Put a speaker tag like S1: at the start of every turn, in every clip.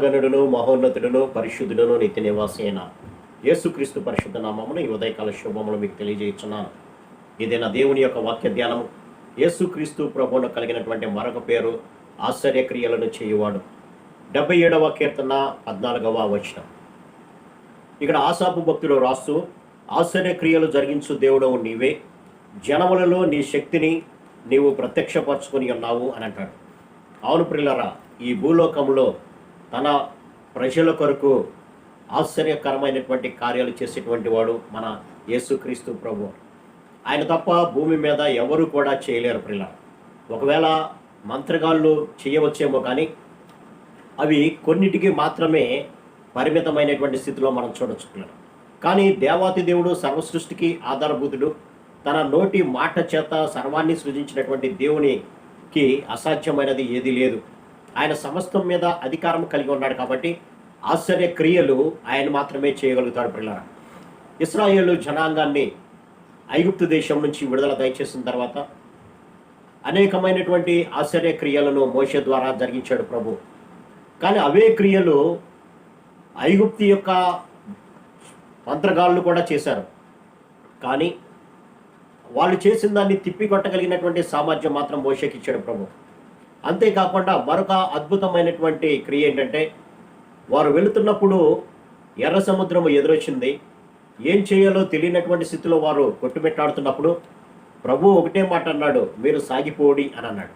S1: మహాగణుడును మహోన్నతుడును పరిశుద్ధుడును నిత్య నివాసైన యేసుక్రీస్తు పరిశుద్ధ నామమును ఈ ఉదయకాల శుభములు మీకు తెలియజేస్తున్నాను ఇది నా దేవుని యొక్క వాక్య ధ్యానము యేసుక్రీస్తు ప్రభువును కలిగినటువంటి మరొక పేరు ఆశ్చర్యక్రియలను చేయువాడు. డెబ్బై ఏడవ కీర్తన పద్నాలుగవ వచనం. ఇక్కడ ఆశాపు భక్తులు రాస్తూ ఆశ్చర్యక్రియలు జరిగించు దేవుడవు నీవే జనములలో నీ శక్తిని నీవు ప్రత్యక్షపరచుకొని ఉన్నావు అని అంటాడు. అవును ప్రిల్లరా ఈ భూలోకంలో తన ప్రజల కొరకు ఆశ్చర్యకరమైనటువంటి కార్యాలు చేసేటువంటి వాడు మన యేసుక్రీస్తు ప్రభు. ఆయన తప్ప భూమి మీద ఎవరు కూడా చేయలేరు పిల్ల ఒకవేళ మంత్రగాళ్ళు చేయవచ్చేమో కానీ అవి కొన్నిటికి మాత్రమే పరిమితమైనటువంటి స్థితిలో మనం చూడవచ్చు కానీ దేవాతి దేవుడు సర్వసృష్టికి ఆధారభూతుడు. తన నోటి మాట చేత సర్వాన్ని సృజించినటువంటి దేవునికి అసాధ్యమైనది ఏది లేదు. ఆయన సమస్తం మీద అధికారం కలిగి ఉన్నాడు కాబట్టి ఆశ్చర్య క్రియలు ఆయన మాత్రమే చేయగలుగుతాడు పిల్లల ఇస్రాయేలు జనాంగాన్ని ఐగుప్తు దేశం నుంచి విడుదల దయచేసిన తర్వాత అనేకమైనటువంటి ఆశ్చర్య క్రియలను మోష ద్వారా జరిగించాడు ప్రభు. కానీ అవే క్రియలు ఐగుప్తి యొక్క మంత్రగాళ్ళు కూడా చేశారు. కానీ వాళ్ళు చేసిన దాన్ని తిప్పికొట్టగలిగినటువంటి సామర్థ్యం మాత్రం మోషకి ఇచ్చాడు ప్రభు. అంతేకాకుండా మరొక అద్భుతమైనటువంటి క్రియ ఏంటంటే వారు వెళుతున్నప్పుడు ఎర్ర సముద్రము ఎదురొచ్చింది. ఏం చేయాలో తెలియనటువంటి స్థితిలో వారు కొట్టుమిట్టాడుతున్నప్పుడు ప్రభు ఒకటే మాట అన్నాడు మీరు సాగిపోడి అని అన్నాడు.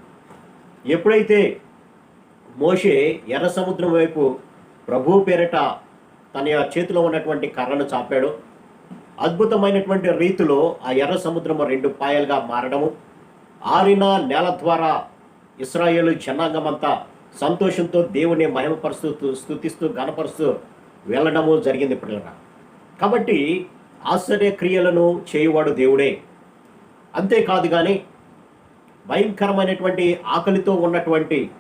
S1: ఎప్పుడైతే మోషే ఎర్ర సముద్రం వైపు ప్రభు పేరిట తన చేతిలో ఉన్నటువంటి కర్రను చాపాడు అద్భుతమైనటువంటి రీతిలో ఆ ఎర్ర సముద్రము రెండు పాయలుగా మారడము. ఆరిన నేల ద్వారా ఇస్రాయేల్ జనాంగమంతా సంతోషంతో దేవుని మహిమపరుస్తూ స్థుతిస్తూ గణపరుస్తూ వెళ్ళడము జరిగింది పిల్లల కాబట్టి ఆశ్చర్య క్రియలను చేయువాడు దేవుడే. అంతేకాదు కానీ భయంకరమైనటువంటి ఆకలితో ఉన్నటువంటి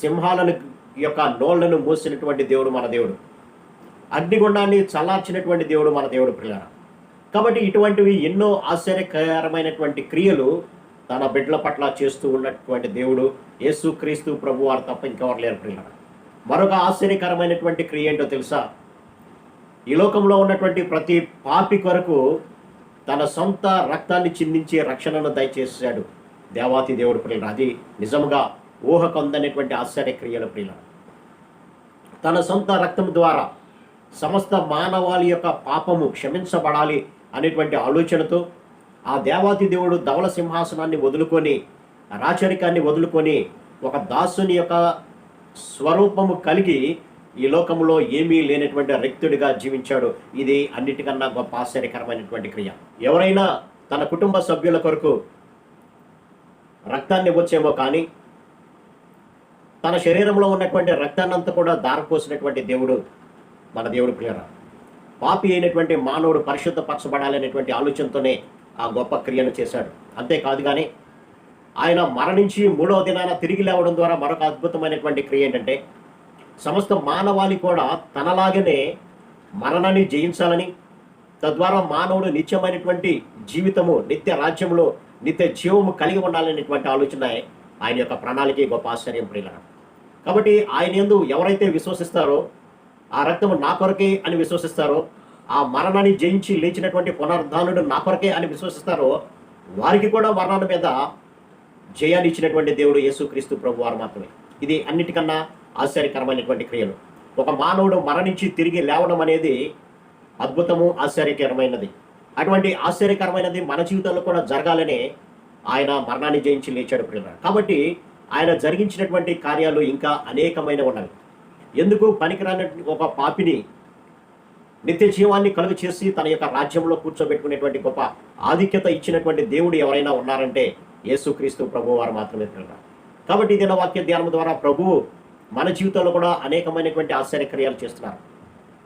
S1: సింహాలను యొక్క నోళ్ళను మూసినటువంటి దేవుడు మన దేవుడు. అగ్నిగుండాన్ని చల్లార్చినటువంటి దేవుడు మన దేవుడు పిల్లరా. కాబట్టి ఇటువంటివి ఎన్నో ఆశ్చర్యకరమైనటువంటి క్రియలు తన బిడ్డల పట్ల చేస్తూ ఉన్నటువంటి దేవుడు యేసు క్రీస్తు ప్రభు వారు తప్ప ఇంకెవరు లేరు ప్రియుల మరొక ఆశ్చర్యకరమైనటువంటి క్రియ ఏంటో తెలుసా? ఈ లోకంలో ఉన్నటువంటి ప్రతి పాపి కొరకు తన సొంత రక్తాన్ని చిందించి రక్షణను దయచేసాడు దేవాతి దేవుడు ప్రియుల అది నిజంగా ఊహ కొందనేటువంటి ఆశ్చర్య క్రియల ప్రియుల తన సొంత రక్తం ద్వారా సమస్త మానవాళి యొక్క పాపము క్షమించబడాలి అనేటువంటి ఆలోచనతో ఆ దేవాతి దేవుడు ధవల సింహాసనాన్ని వదులుకొని రాచరికాన్ని వదులుకొని ఒక దాసుని యొక్క స్వరూపము కలిగి ఈ లోకంలో ఏమీ లేనటువంటి రిక్తుడిగా జీవించాడు. ఇది అన్నిటికన్నా గొప్ప ఆశ్చర్యకరమైనటువంటి క్రియ. ఎవరైనా తన కుటుంబ సభ్యుల కొరకు రక్తాన్ని వచ్చేమో కానీ తన శరీరంలో ఉన్నటువంటి రక్తాన్నంతా కూడా దారపోసినటువంటి దేవుడు మన దేవుడు ప్రియరా పాపి అయినటువంటి మానవుడు పరిశుద్ధపరచబడాలనేటువంటి ఆలోచనతోనే ఆ గొప్ప క్రియను చేశాడు. అంతేకాదు కానీ ఆయన మరణించి మూడవ దినాన తిరిగి లేవడం ద్వారా మరొక అద్భుతమైనటువంటి క్రియ ఏంటంటే సమస్త మానవాళి కూడా తనలాగనే మరణాన్ని జయించాలని తద్వారా మానవుడు నిత్యమైనటువంటి జీవితము నిత్య రాజ్యంలో నిత్య జీవము కలిగి ఉండాలనేటువంటి ఆలోచన ఆయన యొక్క ప్రణాళిక గొప్ప ఆశ్చర్యం ప్రియుల కాబట్టి ఆయన ఎందు ఎవరైతే విశ్వసిస్తారో ఆ రక్తము నా కొరకే అని విశ్వసిస్తారో ఆ మరణాన్ని జయించి లేచినటువంటి పునరుద్ధానుడు నా కొరకే అని విశ్వసిస్తారో వారికి కూడా మరణాల మీద జయాన్ని ఇచ్చినటువంటి దేవుడు యేసుక్రీస్తు ప్రభు వారు మాత్రమే. ఇది అన్నిటికన్నా ఆశ్చర్యకరమైనటువంటి క్రియలు. ఒక మానవుడు మరణించి తిరిగి లేవడం అనేది అద్భుతము ఆశ్చర్యకరమైనది. అటువంటి ఆశ్చర్యకరమైనది మన జీవితంలో కూడా జరగాలనే ఆయన మరణాన్ని జయించి లేచాడు ప్రియులారా. కాబట్టి ఆయన జరిగించినటువంటి కార్యాలు ఇంకా అనేకమైన ఉన్నవి. ఎందుకు పనికిరాని ఒక పాపిని నిత్య జీవాన్ని కలుగు చేసి తన యొక్క రాజ్యంలో కూర్చోబెట్టుకునేటువంటి గొప్ప ఆధిక్యత ఇచ్చినటువంటి దేవుడు ఎవరైనా ఉన్నారంటే యేసుక్రీస్తు ప్రభు వారు మాత్రమే పిల్లలు కాబట్టి ఇదిన వాక్య ధ్యానం ద్వారా ప్రభువు మన జీవితంలో కూడా అనేకమైనటువంటి ఆశ్చర్యక్రియలు చేస్తున్నారు.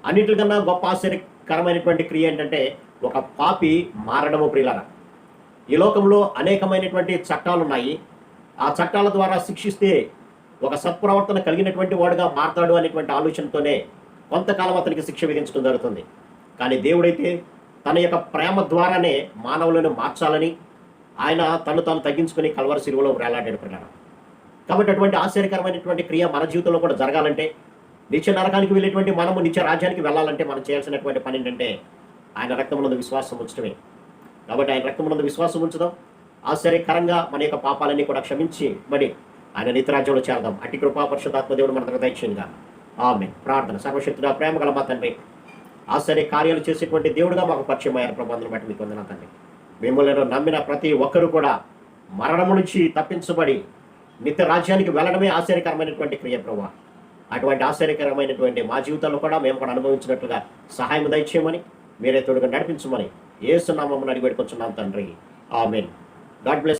S1: అన్నిటికన్నా గొప్ప ఆశ్చర్యకరమైనటువంటి క్రియ ఏంటంటే ఒక పాపి మారడము ప్రియులరా. ఈ లోకంలో అనేకమైనటువంటి చట్టాలు ఉన్నాయి. ఆ చట్టాల ద్వారా శిక్షిస్తే ఒక సత్ప్రవర్తన కలిగినటువంటి వాడుగా మారతాడు అనేటువంటి ఆలోచనతోనే కొంతకాలం అతనికి శిక్ష విధించడం జరుగుతుంది. కానీ దేవుడైతే తన యొక్క ప్రేమ ద్వారానే మానవులను మార్చాలని ఆయన తను తాను తగ్గించుకుని కల్వర సిలువలో వేలాడాడు ప్రకారం కాబట్టి అటువంటి ఆశ్చర్యకరమైనటువంటి క్రియ మన జీవితంలో కూడా జరగాలంటే నిత్య నరకానికి వెళ్ళేటువంటి మనము నిత్య రాజ్యానికి వెళ్ళాలంటే మనం చేయాల్సినటువంటి పని ఏంటంటే ఆయన రక్తమునందు విశ్వాసం ఉంచడమే. కాబట్టి ఆయన రక్తమునందు విశ్వాసం ఉంచుదాం. ఆశ్చర్యకరంగా మన యొక్క పాపాలన్నీ కూడా క్షమించి మరి ఆయన నిత్యరాజ్యంలో చేరదాం. అటు కృపా పరిశుధాత్మ దేవుడు మన దగ్గర దయచేయంగా ఆమె ప్రార్థన. సర్వశక్తుడ ప్రేమ గల మా తండ్రి. ఆశ్చర్య కార్యాలు చేసేటువంటి దేవుడుగా మాకు పరిచయం అయ్యారు ప్రబంధం బట్టి మీకు వందన తండ్రి. మిమ్మల్ని నమ్మిన ప్రతి ఒక్కరూ కూడా మరణము నుంచి తప్పించబడి నిత్య రాజ్యానికి వెళ్ళడమే ఆశ్చర్యకరమైనటువంటి క్రియ ప్రభా అటువంటి ఆశ్చర్యకరమైనటువంటి మా జీవితంలో కూడా మేము కూడా అనుభవించినట్లుగా సహాయం దయచేయమని మీరే తోడుగా నడిపించమని ఏసునామని అడిగి పెట్టుకొచ్చున్నాం తండ్రి. ఆమెన్. God bless